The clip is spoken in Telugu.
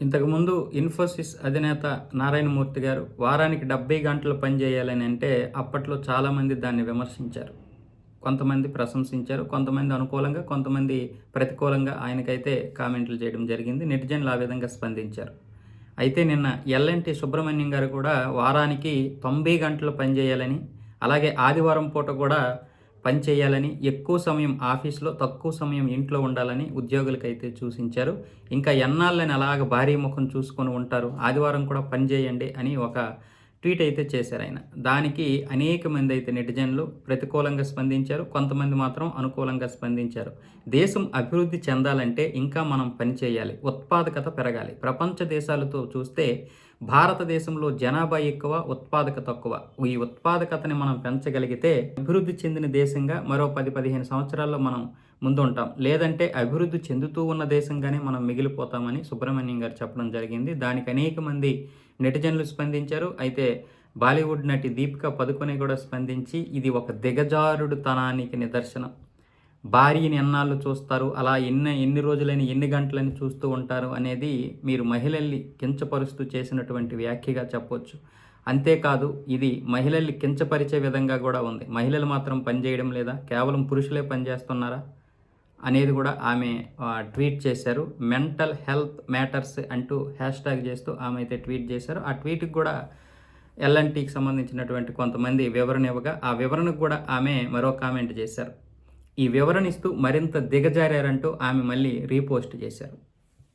ఇంతకుముందు ఇన్ఫోసిస్ అధినేత నారాయణమూర్తి గారు వారానికి డెబ్బై గంటలు పనిచేయాలని అంటే అప్పట్లో చాలామంది దాన్ని విమర్శించారు. కొంతమంది ప్రశంసించారు కొంతమంది అనుకూలంగా కొంతమంది ప్రతికూలంగా ఆయనకైతే కామెంట్లు చేయడం జరిగింది నెటిజన్లు ఆ విధంగా స్పందించారు. అయితే నిన్న ఎల్ఎన్టీ సుబ్రహ్మణ్యం గారు కూడా వారానికి తొంభై గంటలు పనిచేయాలని అలాగే ఆదివారం పూట కూడా పని చేయాలని ఎక్కువ సమయం ఆఫీస్లో తక్కువ సమయం ఇంట్లో ఉండాలని ఉద్యోగులకైతే సూచించారు. ఇంకా ఎన్నాళ్ళని అలాగ భారీ ముఖం చూసుకొని ఉంటారు. ఆదివారం కూడా పని చేయండి అని ఒక ట్వీట్ అయితే చేశారు ఆయన. దానికి అనేక మంది అయితే నెటిజన్లు ప్రతికూలంగా స్పందించారు. కొంతమంది మాత్రం అనుకూలంగా స్పందించారు. దేశం అభివృద్ధి చెందాలంటే ఇంకా మనం పని చేయాలి. ఉత్పాదకత పెరగాలి. ప్రపంచ దేశాలతో చూస్తే భారతదేశంలో జనాభా ఎక్కువ ఉత్పాదక తక్కువ. ఈ ఉత్పాదకతని మనం పెంచగలిగితే అభివృద్ధి చెందిన దేశంగా మరో పది పదిహేను సంవత్సరాల్లో మనం ముందుంటాం. లేదంటే అభివృద్ధి చెందుతూ ఉన్న దేశంగానే మనం మిగిలిపోతామని సుబ్రహ్మణ్యం గారు చెప్పడం జరిగింది. దానికి అనేక మంది నెటిజన్లు స్పందించారు. అయితే బాలీవుడ్ నటి దీపిక పదుకొని కూడా స్పందించి ఇది ఒక దిగజారుడు తనానికి నిదర్శనం. భార్యని ఎన్నాళ్ళు చూస్తారు అలా ఎన్ని ఎన్ని రోజులని ఎన్ని గంటలని చూస్తూ ఉంటారు అనేది మీరు మహిళల్ని కించపరుస్తూ చేసినటువంటి వ్యాఖ్యగా చెప్పవచ్చు అంతేకాదు ఇది మహిళల్ని కించపరిచే విధంగా కూడా ఉంది. మహిళలు మాత్రం పనిచేయడం లేదా కేవలం పురుషులే పనిచేస్తున్నారా? అనేది కూడా ఆమె ట్వీట్ చేశారు. మెంటల్ హెల్త్ మ్యాటర్స్ అంటూ హ్యాష్ ట్యాగ్ చేస్తూ ఆమె అయితే ట్వీట్ చేశారు. ఆ ట్వీట్కి కూడా ఎల్ఎన్టీకి సంబంధించినటువంటి కొంతమంది వివరణ ఇవ్వగా ఆ వివరణకు కూడా ఆమె మరో కామెంట్ చేశారు. ఈ వివరణ ఇస్తూ మరింత దిగజారారంటూ ఆమె మళ్ళీ రీపోస్ట్ చేశారు.